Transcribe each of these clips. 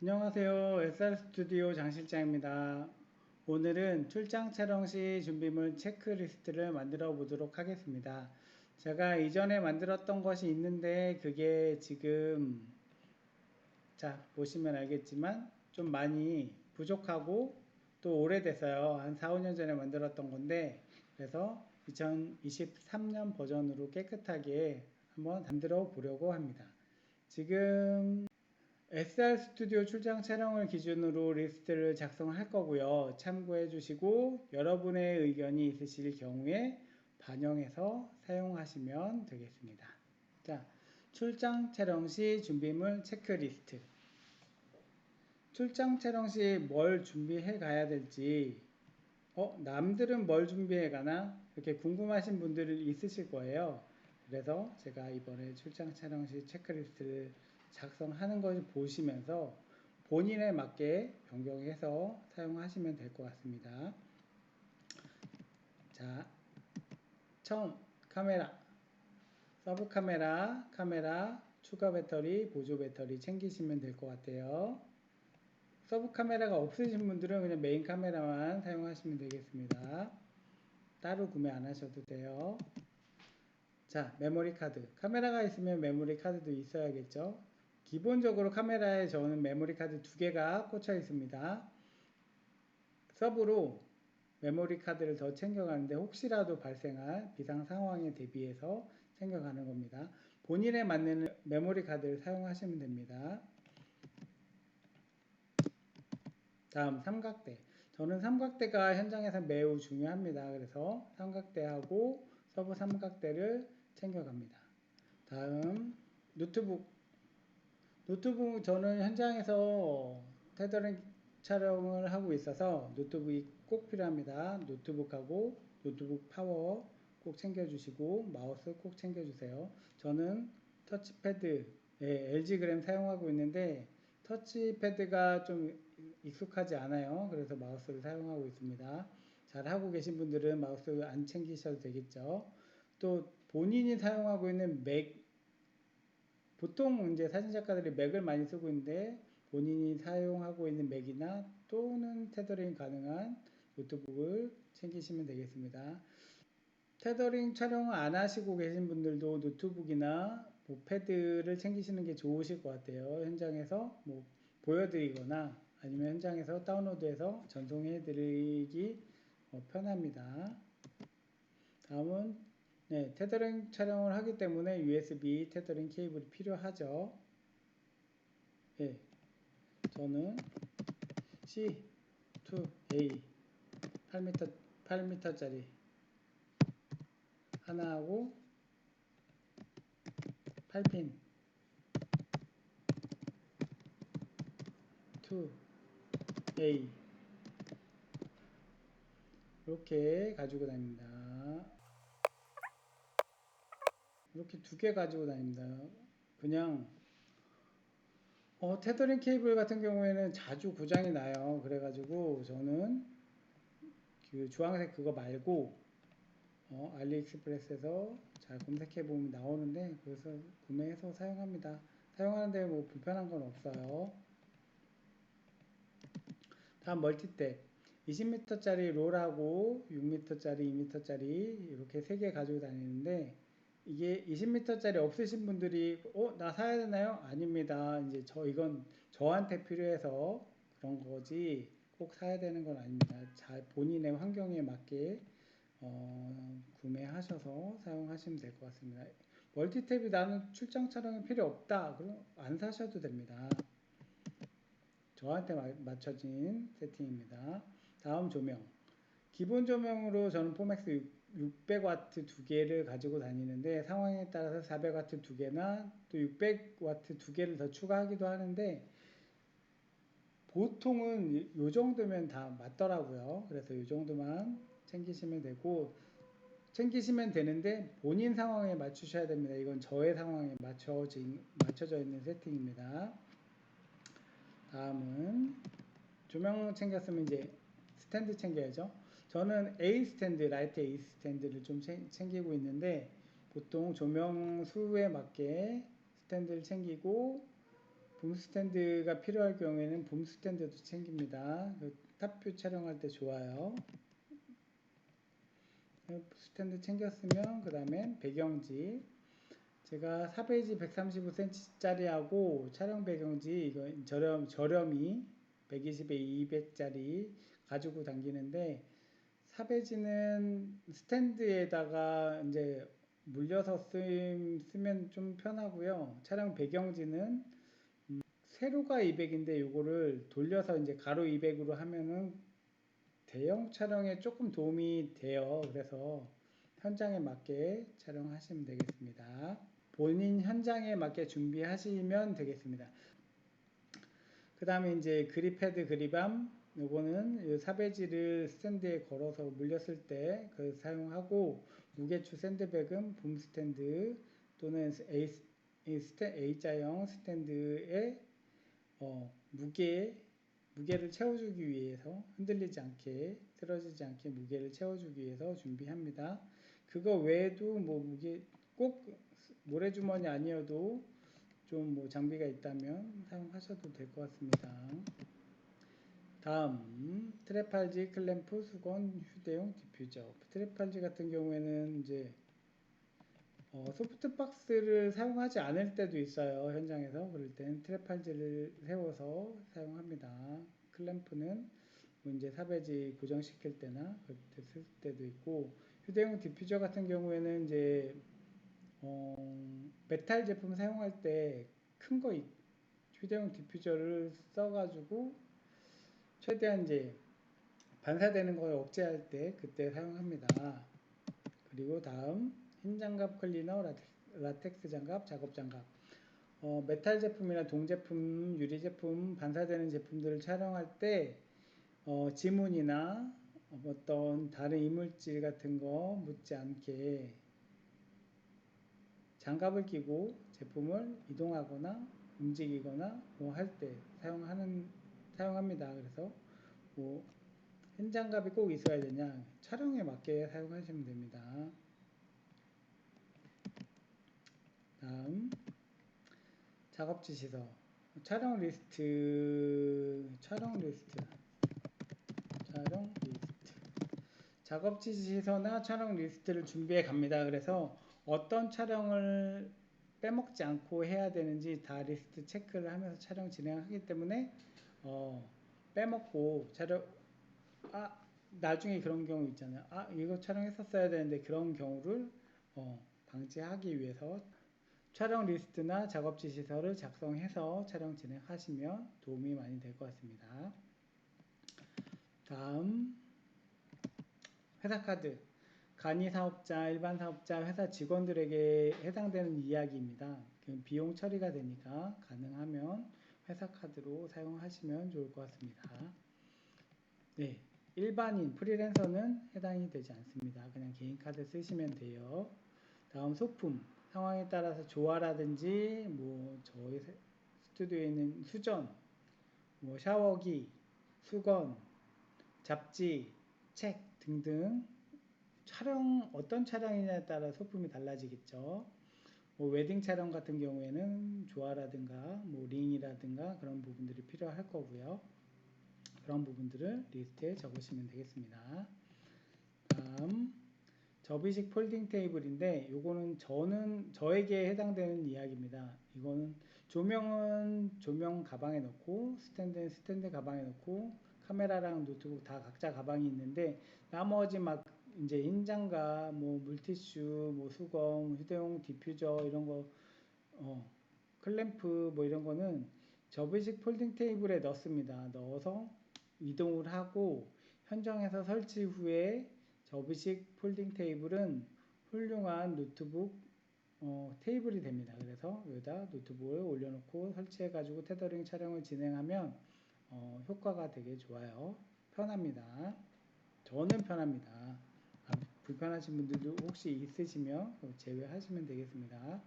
안녕하세요. SR 스튜디오 장 실장입니다. 오늘은 출장 촬영 시 준비물 체크리스트를 만들어 보도록 하겠습니다. 제가 이전에 만들었던 것이 있는데 그게 지금 자 보시면 알겠지만 좀 많이 부족하고 또 오래됐어요. 한 4, 5년 전에 만들었던 건데 그래서 2023년 버전으로 깨끗하게 한번 만들어 보려고 합니다. 지금 SR 스튜디오 출장 촬영을 기준으로 리스트를 작성할 거고요. 참고해 주시고 여러분의 의견이 있으실 경우에 반영해서 사용하시면 되겠습니다. 자, 출장 촬영 시 준비물 체크리스트. 출장 촬영 시 뭘 준비해 가야 될지, 어, 남들은 뭘 준비해 가나? 이렇게 궁금하신 분들이 있으실 거예요. 그래서 제가 이번에 출장 촬영 시 체크리스트를 작성하는 것을 보시면서 본인에 맞게 변경해서 사용하시면 될 것 같습니다. 자, 처음 카메라, 서브 카메라, 카메라, 추가 배터리, 보조 배터리 챙기시면 될 것 같아요. 서브 카메라가 없으신 분들은 그냥 메인 카메라만 사용하시면 되겠습니다. 따로 구매 안 하셔도 돼요. 자, 메모리 카드. 카메라가 있으면 메모리 카드도 있어야겠죠. 기본적으로 카메라에 저는 메모리 카드 두 개가 꽂혀 있습니다. 서브로 메모리 카드를 더 챙겨가는데 혹시라도 발생할 비상 상황에 대비해서 챙겨가는 겁니다. 본인에 맞는 메모리 카드를 사용하시면 됩니다. 다음 삼각대. 저는 삼각대가 현장에서 매우 중요합니다. 그래서 삼각대하고 서브 삼각대를 챙겨갑니다. 다음 노트북 노트북 저는 현장에서 테더링 촬영을 하고 있어서 노트북이 꼭 필요합니다. 노트북하고 노트북 파워 꼭 챙겨주시고 마우스 꼭 챙겨주세요. 저는 터치패드 예, LG 그램 사용하고 있는데 터치패드가 좀 익숙하지 않아요. 그래서 마우스를 사용하고 있습니다. 잘 하고 계신 분들은 마우스 안 챙기셔도 되겠죠. 또 본인이 사용하고 있는 맥 보통 이제 사진 작가들이 맥을 많이 쓰고 있는데 본인이 사용하고 있는 맥이나 또는 테더링 가능한 노트북을 챙기시면 되겠습니다. 테더링 촬영을 안 하시고 계신 분들도 노트북이나 뭐 패드를 챙기시는 게 좋으실 것 같아요. 현장에서 뭐 보여드리거나 아니면 현장에서 다운로드해서 전송해 드리기 어, 편합니다. 다음은 네, 테더링 촬영을 하기 때문에 USB 테더링 케이블이 필요하죠. 예, 저는 C2A 8m 8m짜리 하나하고 8핀 2A 이렇게 가지고 다닙니다. 이렇게 두 개 가지고 다닙니다. 그냥 어, 테더링 케이블 같은 경우에는 자주 고장이 나요. 그래가지고 저는 그 주황색 그거 말고 어, 알리익스프레스에서 잘 검색해 보면 나오는데 그래서 구매해서 사용합니다. 사용하는데 뭐 불편한 건 없어요. 다음 멀티탭 20m짜리 롤하고 6m짜리, 2m짜리 이렇게 세 개 가지고 다니는데 이게 20m짜리 없으신 분들이 어, 나 사야 되나요? 아닙니다. 이제 저 이건 저한테 필요해서 그런 거지 꼭 사야 되는 건 아닙니다. 잘 본인의 환경에 맞게 어, 구매하셔서 사용하시면 될 것 같습니다. 멀티탭이 나는 출장 촬영이 필요 없다. 그럼 안 사셔도 됩니다. 저한테 맞춰진 세팅입니다. 다음 조명. 기본 조명으로 저는 포맥스 600와트 두 개를 가지고 다니는데 상황에 따라서 400와트 두 개나 또 600와트 두 개를 더 추가하기도 하는데 보통은 요 정도면 다 맞더라고요. 그래서 요 정도만 챙기시면 되고 챙기시면 되는데 본인 상황에 맞추셔야 됩니다. 이건 저의 상황에 맞춰진, 맞춰져 있는 세팅입니다. 다음은 조명 챙겼으면 이제 스탠드 챙겨야죠. 저는 A 스탠드, 라이트 A 스탠드를 좀 챙기고 있는데 보통 조명 수에 맞게 스탠드를 챙기고 봄 스탠드가 필요할 경우에는 봄 스탠드도 챙깁니다. 그 탑뷰 촬영할 때 좋아요. 그 스탠드 챙겼으면 그 다음에 배경지 제가 4페이지 135cm짜리하고 촬영 배경지 이거 저렴 저렴이 120에 200짜리 가지고 당기는데 4페이지는 스탠드에다가 이제 물려서 쓰, 쓰면 좀 편하고요. 촬영 배경지는 음, 세로가 200인데 요거를 돌려서 이제 가로 200으로 하면은 대형 촬영에 조금 도움이 돼요. 그래서 현장에 맞게 촬영하시면 되겠습니다. 본인 현장에 맞게 준비하시면 되겠습니다. 그 다음에 이제 그립패드 그립암 요거는 요 사배지를 스탠드에 걸어서 물렸을 때 그 사용하고 무게추 샌드백은 붐 스탠드 또는 A, A자형 스탠드에 어, 무게 무게를 채워주기 위해서 흔들리지 않게 쓰러지지 않게 무게를 채워주기 위해서 준비합니다. 그거 외에도 뭐 무게 꼭 모래주머니 아니어도 좀 뭐 장비가 있다면 사용하셔도 될 것 같습니다. 다음 트랩팔지, 클램프, 수건, 휴대용 디퓨저. 트랩팔지 같은 경우에는 이제 어, 소프트박스를 사용하지 않을 때도 있어요. 현장에서 그럴 땐 트랩팔지를 세워서 사용합니다. 클램프는 뭐 이제 사배지 고정시킬 때나 그럴 때쓸 때도 있고 휴대용 디퓨저 같은 경우에는 이제 어, 메탈 제품 사용할 때 큰 거 휴대용 디퓨저를 써가지고 최대한 이제 반사되는 걸 억제할 때 그때 사용합니다. 그리고 다음 흰 장갑 클리너 라텍스 장갑 작업 장갑 어, 메탈 제품이나 동제품 유리 제품 반사되는 제품들을 촬영할 때 어, 지문이나 어떤 다른 이물질 같은 거 묻지 않게 장갑을 끼고 제품을 이동하거나 움직이거나 뭐 할 때 사용하는 사용합니다. 그래서 뭐 현장갑이 꼭 있어야 되냐 촬영에 맞게 사용하시면 됩니다. 다음 작업 지 시서 촬영 리스트 촬영 리스트 촬영 리스트 작업 지 시서나 촬영 리스트를 준비해 갑니다. 그래서 어떤 촬영을 빼먹지 않고 해야 되는지 다 리스트 체크를 하면서 촬영 진행하기 때문에 어, 빼먹고 촬영 아 나중에 그런 경우 있잖아요. 아 이거 촬영했었어야 되는데 그런 경우를 어, 방지하기 위해서 촬영 리스트나 작업 지 시설을 작성해서 촬영 진행하시면 도움이 많이 될 것 같습니다. 다음 회사 카드 간이 사업자, 일반 사업자, 회사 직원들에게 해당되는 이야기입니다. 비용 처리가 되니까 가능하면 회사 카드로 사용하시면 좋을 것 같습니다. 네, 일반인 프리랜서는 해당이 되지 않습니다. 그냥 개인 카드 쓰시면 돼요. 다음 소품 상황에 따라서 조화라든지 뭐 저희 스튜디오에 있는 수전, 뭐 샤워기, 수건, 잡지, 책 등등 촬영 어떤 촬영이냐에 따라 소품이 달라지겠죠. 뭐 웨딩 촬영 같은 경우에는 조화라든가 뭐 링이라든가 그런 부분들이 필요할 거고요. 그런 부분들을 리스트에 적으시면 되겠습니다. 다음 접이식 폴딩 테이블인데 요거는 저는 저에게 해당되는 이야기입니다. 이거는 조명은 조명 가방에 넣고 스탠드는 스탠드 가방에 넣고 카메라랑 노트북 다 각자 가방이 있는데 나머지 막 이제 인장갑, 뭐 물티슈, 뭐 수건, 휴대용 디퓨저 이런 거, 어, 클램프 뭐 이런 거는 접이식 폴딩 테이블에 넣습니다. 넣어서 이동을 하고 현장에서 설치 후에 접이식 폴딩 테이블은 훌륭한 노트북 어, 테이블이 됩니다. 그래서 여기다 노트북을 올려놓고 설치해가지고 테더링 촬영을 진행하면 어, 효과가 되게 좋아요. 편합니다. 저는 편합니다. 불편하신 분들도 혹시 있으시면 제외하시면 되겠습니다.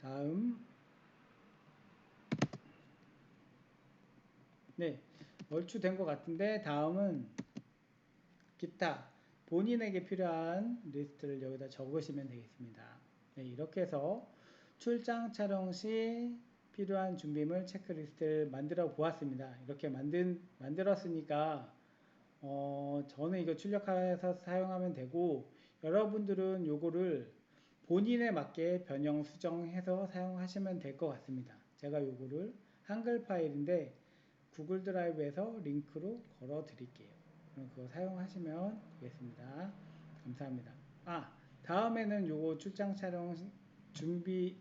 다음 네 얼추 된 것 같은데 다음은 기타 본인에게 필요한 리스트를 여기다 적으시면 되겠습니다. 네, 이렇게 해서 출장 촬영 시 필요한 준비물 체크리스트를 만들어 보았습니다. 이렇게 만든, 만들었으니까, 어, 저는 이거 출력해서 사용하면 되고, 여러분들은 요거를 본인에 맞게 변형 수정해서 사용하시면 될 것 같습니다. 제가 요거를 한글 파일인데 구글 드라이브에서 링크로 걸어 드릴게요. 그럼 그거 사용하시면 되겠습니다. 감사합니다. 아, 다음에는 요거 출장 촬영 준비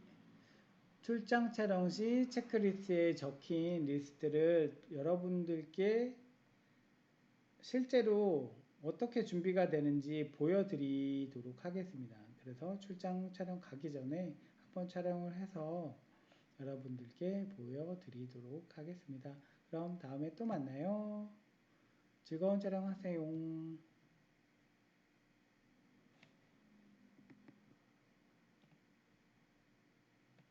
출장 촬영 시 체크리스트에 적힌 리스트를 여러분들께 실제로 어떻게 준비가 되는지 보여드리도록 하겠습니다. 그래서 출장 촬영 가기 전에 한번 촬영을 해서 여러분들께 보여드리도록 하겠습니다. 그럼 다음에 또 만나요. 즐거운 촬영 하세요.